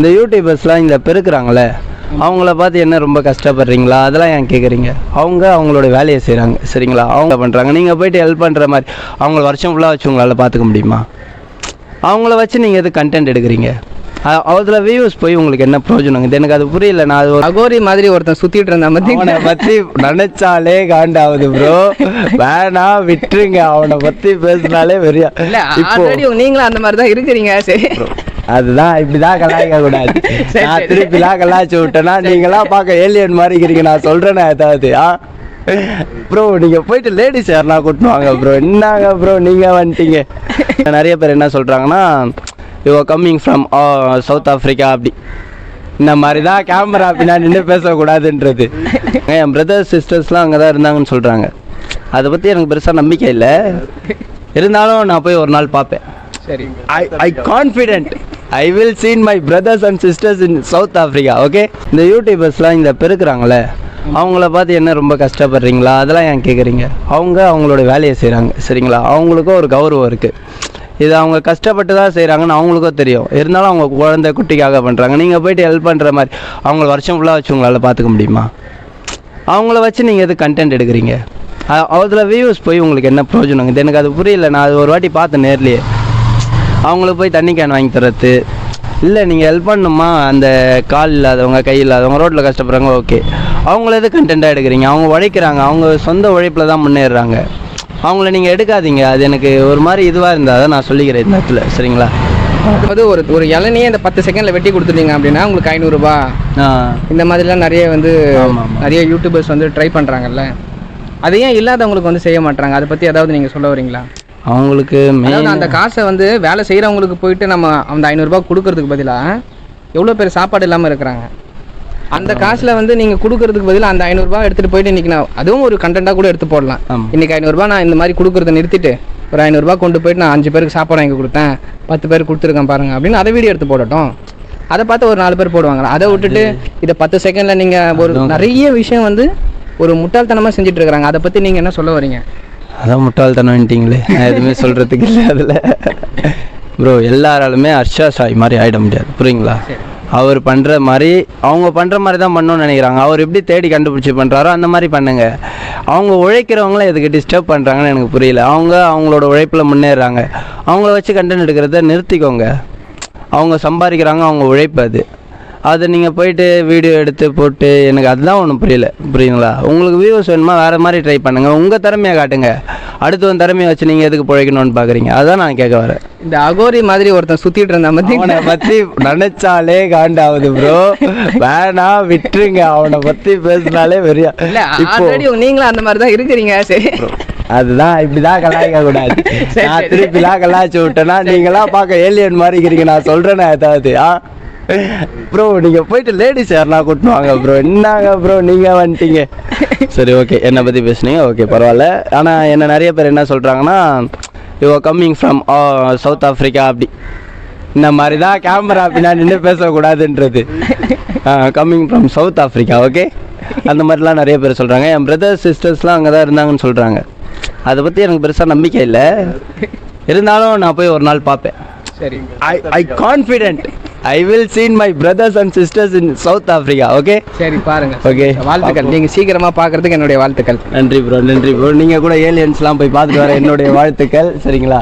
இந்த யூடியூபர்ஸ்லாம் இந்த பெருக்குறாங்களே அவங்கள பார்த்து என்ன ரொம்ப கஷ்டப்படுறீங்களா? அதெல்லாம் ஏன் கேட்குறீங்க அவங்க அவங்களோட வேலையை செய்கிறாங்க சரிங்களா? அவங்க பண்ணுறாங்க நீங்கள் போயிட்டு ஹெல்ப் பண்ணுற மாதிரி அவங்கள வருஷம் ஃபுல்லாக வச்சு உங்களால் பார்த்துக்க முடியுமா? அவங்கள வச்சு நீங்கள் எது கண்டென்ட் எடுக்கிறீங்க? அதுல வியூஸ் போய் உங்களுக்கு என்ன பிரயோஜனம்? இது எனக்கு அது புரியல. நான் அது ஒரு அகோரி மாதிரி ஒருத்தன் சுத்திட்டு இருந்தான் அவனை பார்த்தீங்களா பத்தி நினைச்சாலே காண்டாவுது ப்ரோ வேணாம் விட்டுருங்க. அவனை பத்தி பேசினாலே வெறியா. இப்போ நீங்களும் அந்த மாதிரி தான் இருக்கிறீங்க. சரி. அதுதான் இப்படிதான் கலாய்க்க கூடாது. நான். திருப்பிலாம் கலாய்ச்சி விட்டேன்னா நீங்களா பார்க்க ஏலியன் மாதிரி இருக்கிறீங்க நான் சொல்றேனே ஏதாவது ஆ? ப்ரோ நீங்க போயிட்டு லேடிஸ் யாருனா கூட்டின்னு வாங்க ப்ரோ என்னங்க ப்ரோ நீங்க வந்துட்டீங்க. நிறைய பேர் என்ன சொல்றாங்கன்னா you coming from South Africa அப்படி. இந்த மாதிரி தான் கேமரா பின்னாடி நின்று பேசக்கூடாதுன்றது. என் பிரதர்ஸ் சிஸ்டர்ஸ்லாம் அங்கே தான் இருந்தாங்கன்னு சொல்கிறாங்க அதை பற்றி எனக்கு பெருசாக நம்பிக்கை இல்லை. இருந்தாலும் நான் போய் ஒரு நாள் பார்ப்பேன். சரி. I I confident I will seen my brothers and sisters in South Africa okay இந்த யூடியூபர்ஸ்லாம் இந்த பெருக்கிறாங்களே அவங்கள பார்த்து என்ன ரொம்ப கஷ்டப்படுறீங்களா? அதெல்லாம் ஏன் கேட்குறீங்க அவங்க அவங்களோட வேலையை செய்கிறாங்க சரிங்களா? அவங்களுக்கும் ஒரு கௌரவம் இருக்குது இது அவங்க கஷ்டப்பட்டு தான் செய்கிறாங்கன்னு அவங்களுக்கும் தெரியும். இருந்தாலும் அவங்க குழந்தை குட்டிக்காக பண்ணுறாங்க நீங்கள் போயிட்டு ஹெல்ப் பண்ணுற மாதிரி அவங்கள வருஷம் ஃபுல்லாக வச்சு உங்களால் பார்த்துக்க முடியுமா? அவங்கள வச்சு நீங்கள் எது கண்டென்ட் எடுக்கிறீங்க? அதில் வியூஸ் போய் உங்களுக்கு என்ன ப்ரோஜனம் இது எனக்கு அது புரியல. நான் அது ஒரு வாட்டி பார்த்தேன் நேர்லேயே. அவங்களுக்கு போய் தண்ணி கேன் வாங்கி தரது. இல்லை நீங்கள் ஹெல்ப் பண்ணணுமா அந்த கால் இல்லாதவங்க கை இல்லாதவங்க ரோட்டில் கஷ்டப்படுறாங்க ஓகே அவங்கள எது கண்டென்ட்டாக எடுக்கிறீங்க? அவங்க உழைக்கிறாங்க. அவங்க சொந்த உழைப்பில் தான் முன்னேறுறாங்க. அவங்கள நீங்கள் எடுக்காதீங்க. அது எனக்கு ஒரு மாதிரி இதுவாக இருந்தால் தான் நான் சொல்லிக்கிறேன் இந்த இடத்துல. சரிங்களா? அதாவது ஒரு ஒரு இளநியே இந்த பத்து செகண்ட்ல வெட்டி கொடுத்துட்டீங்க அப்படின்னா உங்களுக்கு ஐநூறுரூபா இந்த மாதிரிலாம் நிறைய வந்து. நிறைய யூடியூபர்ஸ் வந்து ட்ரை பண்ணுறாங்கல்ல அது ஏன் இல்லாதவங்களுக்கு வந்து செய்ய மாட்டாங்க. அதை பற்றி ஏதாவது நீங்கள் சொல்ல வரீங்களா? அவங்களுக்கு அந்த காசை வந்து வேலை செய்கிறவங்களுக்கு போயிட்டு நம்ம அந்த ஐநூறுரூபா கொடுக்கறதுக்கு பதிலாக எவ்வளோ பேர் சாப்பாடு இல்லாமல் இருக்கிறாங்க? அந்த காசில் வந்து நீங்கள் கொடுக்கறதுக்கு பதிலாக அந்த ஐநூறுரூபா எடுத்துகிட்டு போயிட்டு இன்றைக்கி நான் அதுவும் ஒரு கண்டென்ட்டாக கூட எடுத்து போடலாம். இன்றைக்கி ஐநூறுரூபா நான் இந்த மாதிரி கொடுக்குறத நிறுத்திட்டு ஒரு ஐநூறுரூபா கொண்டு போயிட்டு நான் அஞ்சு பேருக்கு சாப்பாடு வாங்கி கொடுத்தேன் பத்து பேர் கொடுத்துருக்கேன் பாருங்க அப்படின்னு அதை வீடியோ எடுத்து போடட்டும். அதை பார்த்து ஒரு நாலு பேர் போடுவாங்க அதை விட்டுட்டு இதை பத்து செகண்டில் நீங்கள் ஒரு நிறைய விஷயம் வந்து ஒரு முட்டாள்தனமாக செஞ்சுட்டு இருக்கிறாங்க. அதை பற்றி நீங்கள் என்ன சொல்ல வரீங்க? அதான் முட்டாள்தனம் வந்துட்டீங்களே நான் எதுவுமே சொல்கிறதுக்கு இல்லை அதில். ப்ரோ எல்லாராலுமே ஹர்ஷா சாய் மாதிரி ஆகிட முடியாது. புரியுங்களா? அவர் பண்ணுற மாதிரி அவங்க பண்ணுற மாதிரி தான் பண்ணணும்னு நினைக்கிறாங்க. அவர் எப்படி தேடி கண்டுபிடிச்சி பண்ணுறாரோ அந்த மாதிரி பண்ணுங்க. அவங்க உழைக்கிறவங்கள எதுக்கு டிஸ்டர்ப் பண்ணுறாங்கன்னு எனக்கு புரியல. அவங்க அவங்களோட உழைப்பில் முன்னேறாங்க. அவங்கள வச்சு கண்டென்ட் எடுக்கிறத நிறுத்திக்கோங்க. அவங்க சம்பாதிக்கிறாங்க அவங்க உழைப்பு அது. அதை நீங்கள் போயிட்டு வீடியோ எடுத்து போட்டு எனக்கு அதுதான் ஒன்றும் புரியல. புரியுங்களா உங்களுக்கு வியூஸ் வேணுமா? வேறு மாதிரி ட்ரை பண்ணுங்கள் உங்கள் திறமையை காட்டுங்க. அடுத்தவன் திறமையை வச்சு நீங்கள் எதுக்கு பிழைக்கணும்னு பார்க்குறீங்க அதான் நான் கேட்க வரேன். இந்த அகோரி மாதிரி ஒருத்தன் சுற்றிட்டு இருந்தான் அவனை பார்த்தீங்களா பற்றி நினைச்சாலே காண்டாவுது ப்ரோ வேணாம் விட்டுருங்க. அவனை பற்றி பேசினாலே வெறியா. நீங்களும் அந்த மாதிரி தான் இருக்கிறீங்க. சரி. அதுதான். இப்படிதான் கலாய்க்க கூடாது. நான். திருப்பிலாம் கலாய்ச்சி விட்டேன்னா நீங்களா பார்க்க ஏலியன் மாதிரி இருக்கிறீங்க. நான் சொல்றேனே ஏதாவது ஆ? ப்ரோ நீங்க போயிட்டு லேடிஸ் யாருனா கூட்டின்னு வாங்க ப்ரோ என்னங்க ப்ரோ நீங்க வந்துட்டீங்க. சரி ஓகே என்னை பத்தி பேசுனீங்க. ஓகே பரவாயில்ல. ஆனா என்ன நிறைய பேர் என்ன சொல்றாங்கன்னா you coming from South Africa அப்படி. இந்த மாதிரி தான் கேமரா பின்னாடி நின்று பேசக்கூடாதுன்றது. Coming from South Africa okay அந்த மாதிரிலாம் நிறைய பேர் சொல்கிறாங்க என் பிரதர்ஸ் சிஸ்டர்ஸ்லாம் அங்கே தான் இருந்தாங்கன்னு சொல்கிறாங்க அதை பற்றி எனக்கு பெருசாக நம்பிக்கை இல்லை. இருந்தாலும் நான் போய் ஒரு நாள் பார்ப்பேன். சரி. I I confident I will seen my brothers and sisters in South Africa okay சரி பாருங்க. Okay. வாழ்த்துக்கள். நீங்க சீக்கிரமா பார்க்கறதுக்கு என்னுடைய வாழ்த்துக்கள். நன்றி ப்ரோ நன்றி ப்ரோ நீங்கள் கூட ஏலியன்ஸ்லாம் போய் பார்த்துட்டு வர என்னுடைய வாழ்த்துக்கள் சரிங்களா?